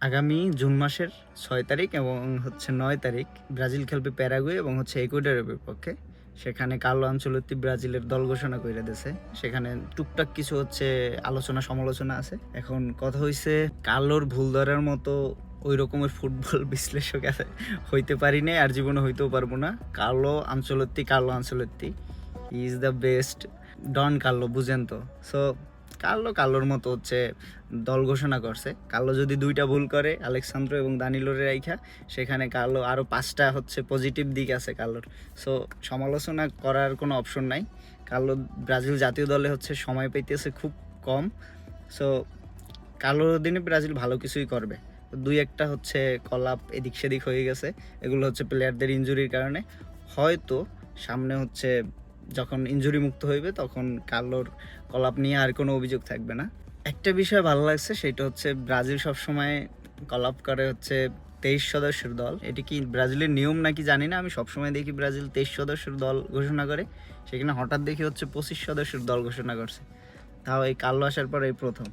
আগামী জুন মাসের ছয় তারিখ এবং হচ্ছে নয় তারিখ ব্রাজিল খেলবে প্যারাগুয়ে এবং হচ্ছে ইকুয়েডরের বিপক্ষে। সেখানে কার্লো আঞ্চলতি ব্রাজিলের দল ঘোষণা করে দিয়েছে। সেখানে টুকটাক কিছু হচ্ছে আলোচনা সমালোচনা আছে। এখন কথা হইছে, কার্লোর ভুল ধরার মতো ওই রকমের ফুটবল বিশ্লেষক হইতে পারি নাই আর জীবনে হইতেও পারব না। Carlo Ancelotti Carlo Ancelotti is the best don Carlo, বুঝেন তো। সো কার্লো কার্লোর মতো হচ্ছে দল ঘোষণা করছে। কার্লো যদি দুইটা ভুল করে, আলেকসান্দ্র এবং দানিলোরে রাইখা, সেখানে কার্লো আরও পাঁচটা হচ্ছে পজিটিভ দিক আছে কার্লোর সো সমালোচনা করার কোনো অপশন নাই। কার্লো ব্রাজিল জাতীয় দলে হচ্ছে সময় পাইতেছে খুব কম। সো কার্লোর দিনে ব্রাজিল ভালো কিছুই করবে। দুই একটা হচ্ছে কলাপ এদিক সেদিক হয়ে গেছে। এগুলো হচ্ছে প্লেয়ারদের ইনজুরির কারণে। হয়তো সামনে হচ্ছে যখন ইঞ্জুরি মুক্ত হইবে, তখন কালোর কলাপ নিয়ে আর কোনো অভিযোগ থাকবে না। একটা বিষয় ভালো লাগছে, সেটা হচ্ছে ব্রাজিল সবসময় কলাপ করে হচ্ছে তেইশ সদস্যের দল। এটি কি ব্রাজিলের নিয়ম নাকি জানি না, আমি সবসময় দেখি ব্রাজিল তেইশ সদস্যের দল ঘোষণা করে, সেখানে হঠাৎ দেখি হচ্ছে পঁচিশ সদস্যের দল ঘোষণা করছে। তাও এই কালো আসার পর এই প্রথম।